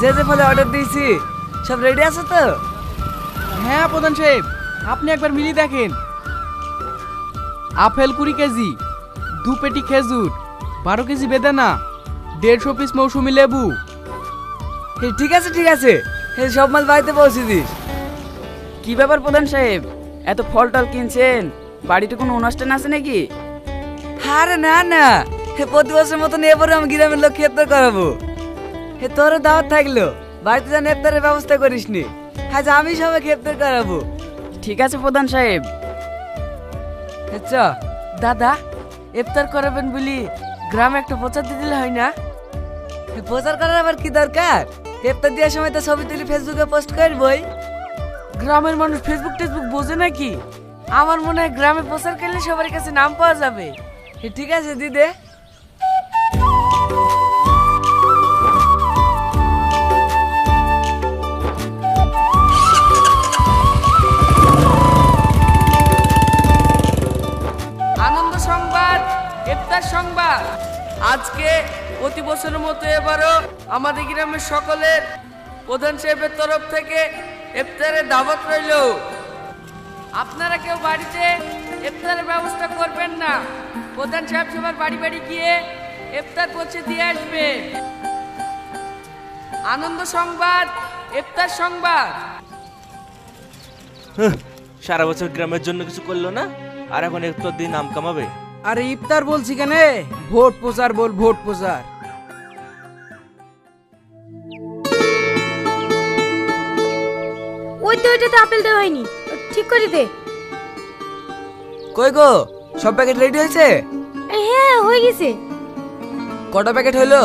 যে যে ফলে অর্ডার দিয়েছি সব রেডি আছে তো? হ্যাঁ প্রধান সাহেব আপনি একবার মিলিয়ে দেখেন। আপেল কুড়ি কেজি দু পেটি খেজুর বারো কেজি বেদানা দেড়শো পিস মৌসুমি লেবু। এ, ঠিক আছে ঠিক আছে। এ, সব মাল বাড়িতে পৌঁছে দিস। কি ব্যাপার প্রধান সাহেব? এত ফল টল কিনছেন? বাড়িতে কোনো অনুষ্ঠান আছে নাকি? আরে না না। হে প্রতি বছরের মতন এবারে আমি গ্রামের লোক ইফতার করাবো। হে তোর দাওয়াত থাকল। বাড়িতে যেন ইফতারের ব্যবস্থা করিস নি আজ আমি সবাইকে ইফতার করাবো। ঠিক আছে প্রধান সাহেব। আচ্ছা দাদা ইফতার করাবেন বলি গ্রামে একটা প্রচার দিয়ে দিলে হয় না? প্রচার করার আবার কি দরকার? ইফতার দেওয়ার সময় তো ছবি তুলি ফেসবুকে পোস্ট করবই। গ্রামের মানুষ ফেসবুক টেসবুক বোঝে নাকি? আমার মনে হয় গ্রামে প্রচার করলে সবার কাছে নাম পাওয়া যাবে। ঠিক আছে দিদে সংবাদ, ইফতার সংবাদ। আজকে প্রতি বছরের মতো এবারও আমাদের গ্রামের সকলের প্রধান সাহেবের তরফ থেকে ইফতারের দাওয়াত রইল। আপনারা কেউ বাড়িতে ইফতারের ব্যবস্থা করবেন না। প্রধান সাহেব সবার বাড়ি বাড়ি গিয়ে ইফতার পৌঁছে দিয়ে আসবে। আনন্দ সংবাদ, ইফতার সংবাদ। সারা বছর গ্রামের জন্য কিছু করল না? আর এখন একটু দিন নাম কামাবে? আরে ইফতার বলছি কেন? ভোট প্রচার বল ভোট প্রচার। ওই তো ওইটাতে আপেল দেওয়া হয়নি। ঠিক করে দে। কই গো সব প্যাকেট রেডি হয়েছে? হ্যাঁ হয়ে গেছে। কটা প্যাকেট হলো?